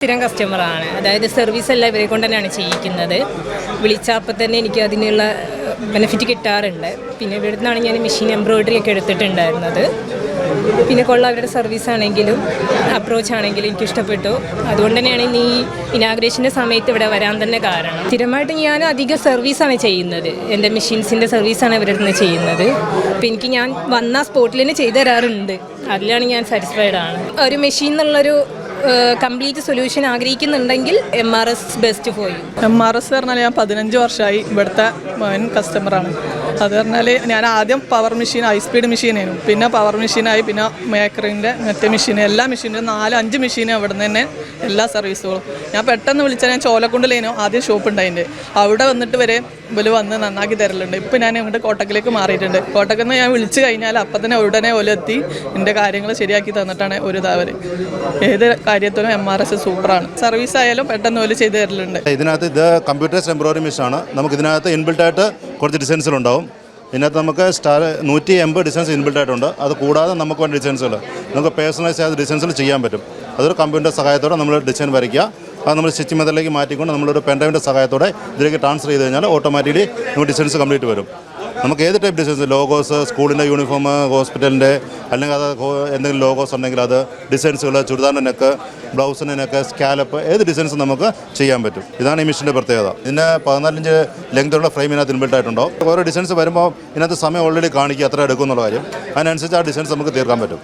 സ്ഥിരം കസ്റ്റമറാണ് അതായത് സർവീസ് എല്ലാം ഇവരെ കൊണ്ട് തന്നെയാണ് ചെയ്യിക്കുന്നത്. വിളിച്ചപ്പോൾ തന്നെ എനിക്ക് അതിനുള്ള ബെനിഫിറ്റ് കിട്ടാറുണ്ട്. പിന്നെ ഇവിടെ നിന്നാണ് ഞാൻ മെഷീൻ എംബ്രോയിഡറി ഒക്കെ എടുത്തിട്ടുണ്ടായിരുന്നത്. പിന്നെ കൊള്ള അവരുടെ സർവീസ് ആണെങ്കിലും അപ്രോച്ച് ആണെങ്കിലും എനിക്ക് ഇഷ്ടപ്പെട്ടു. അതുകൊണ്ട് തന്നെയാണ് ഇനി ഈ ഇനാഗ്രേഷന്റെ സമയത്ത് ഇവിടെ വരാൻ തന്നെ കാരണം. സ്ഥിരമായിട്ട് ഞാൻ അധികം സർവീസാണ് ചെയ്യുന്നത്. എന്റെ മെഷീൻസിന്റെ സർവീസാണ് ഇവരുടെ നിന്ന് ചെയ്യുന്നത്. അപ്പം എനിക്ക് ഞാൻ വന്ന സ്പോട്ടിൽ തന്നെ ചെയ്തു തരാറുണ്ട്. അതിലാണ് ഞാൻ സാറ്റിസ്ഫൈഡ് ആണ്. ഒരു മെഷീൻ എന്നുള്ളൊരു കംപ്ലീറ്റ് സൊല്യൂഷൻ ആഗ്രഹിക്കുന്നുണ്ടെങ്കിൽ M R S best for you M R S പറഞ്ഞാൽ ഞാൻ പതിനഞ്ച് വർഷമായി ഇവിടുത്തെ കസ്റ്റമറാണ് അത് പറഞ്ഞാൽ ഞാൻ ആദ്യം പവർ മെഷീൻ ഹൈ സ്പീഡ് മെഷീനായിരുന്നു പിന്നെ പവർ മെഷീനായി പിന്നെ മേക്കറിന്റെ മറ്റേ മെഷീൻ എല്ലാ മെഷീനും നാല് അഞ്ച് മെഷീനും അവിടെ നിന്ന് തന്നെ എല്ലാ സർവീസുകളും ഞാൻ പെട്ടെന്ന് വിളിച്ചാൽ ഞാൻ ചോലക്കുണ്ടിലേനു ആദ്യം ഷോപ്പ് ഉണ്ടായിന്റെ. അവിടെ വന്നിട്ട് വരെ ഇവർ വന്ന് നന്നാക്കി തരലുണ്ട്. ഇപ്പം ഞാൻ ഇങ്ങോട്ട് കോട്ടക്കിലേക്ക് മാറിയിട്ടുണ്ട്. കോട്ടക്കിൽ നിന്ന് ഞാൻ വിളിച്ചു കഴിഞ്ഞാൽ അപ്പം തന്നെ ഉടനെ ഓല എത്തി എന്റെ കാര്യങ്ങൾ ശരിയാക്കി തന്നിട്ടാണ് ഒരു ഇതാവർ ഏത് കാര്യത്തിലും എം ആർ എസ് സൂപ്പറാണ്. സർവീസ് ആയാലും പെട്ടെന്ന് ഓൽ ചെയ്ത് തരലുണ്ട്. ഇതിനകത്ത് ഇത് കമ്പ്യൂട്ടർ എംബ്രോയിഡറി മെഷീനാണ് നമുക്ക് ഇതിനകത്ത് ഇൻബിൽട്ടായിട്ട് കുറച്ച് ഡിസൈൻസിലുണ്ടാവും ഇതിനകത്ത് നമുക്ക് സ്റ്റാർ നൂറ്റി എൺപത് ഡിസൈൻസ് ഇൻബിൽട്ടായിട്ടുണ്ട് അത് കൂടാതെ നമുക്ക് വേണ്ട ഡിസൈൻസുകൾ നമുക്ക് പേഴ്സണലൈസ് ചെയ്ത ഡിസൈൻസിൽ ചെയ്യാൻ പറ്റും. അതൊരു കമ്പ്യൂട്ടർ സഹായത്തോടെ നമ്മൾ ഡിസൈൻ വരയ്ക്കുക. അത് നമ്മൾ സ്റ്റിച്ച് മെത്തഡിലേക്ക് മാറ്റിക്കൊണ്ട് നമ്മളൊരു പെൻഡ്രൈവിന്റെ സഹായത്തോടെ ഇതിലേക്ക് ട്രാൻസ്ഫർ ചെയ്ത് കഴിഞ്ഞാൽ ഓട്ടോമാറ്റിക്കലി നമുക്ക് ഡിസൈൻസ് കംപ്ലീറ്റ് വരും. നമുക്ക് ഏത് ടൈപ്പ് ഡിസൈൻസ് ലോഗോസ് സ്കൂളിന്റെ യൂണിഫോം ഹോസ്പിറ്റലിന്റെ അല്ലെങ്കിൽ അത് എന്തെങ്കിലും ലോഗോസ് ഉണ്ടെങ്കിൽ അത് ഡിസൈൻസുകൾ ചുരിദാറിന്റെ നെക്ക് ബ്ലൗസിന്റെ നെക്ക് സ്കാലപ്പ് ഏത് ഡിസൈൻസ് നമുക്ക് ചെയ്യാൻ പറ്റും? ഇതാണ് ഈ മെഷീന്റെ പ്രത്യേകത. ഇതിന് പതിനാലിഞ്ച് ലെങ്ത്തുള്ള ഫ്രെയിം ഇതിനകത്ത് ഇൻബിൽട്ട് ആയിട്ടുണ്ടോ ഓരോ ഡിസൈൻസ് വരുമ്പോൾ ഇതിനകത്ത് സമയം ഓൾറെഡി കാണിക്കുക എത്ര എടുക്കും എന്നുള്ള കാര്യം. അതിനനുസരിച്ച് ആ ഡിസൈൻസ് നമുക്ക് തീർക്കാൻ പറ്റും.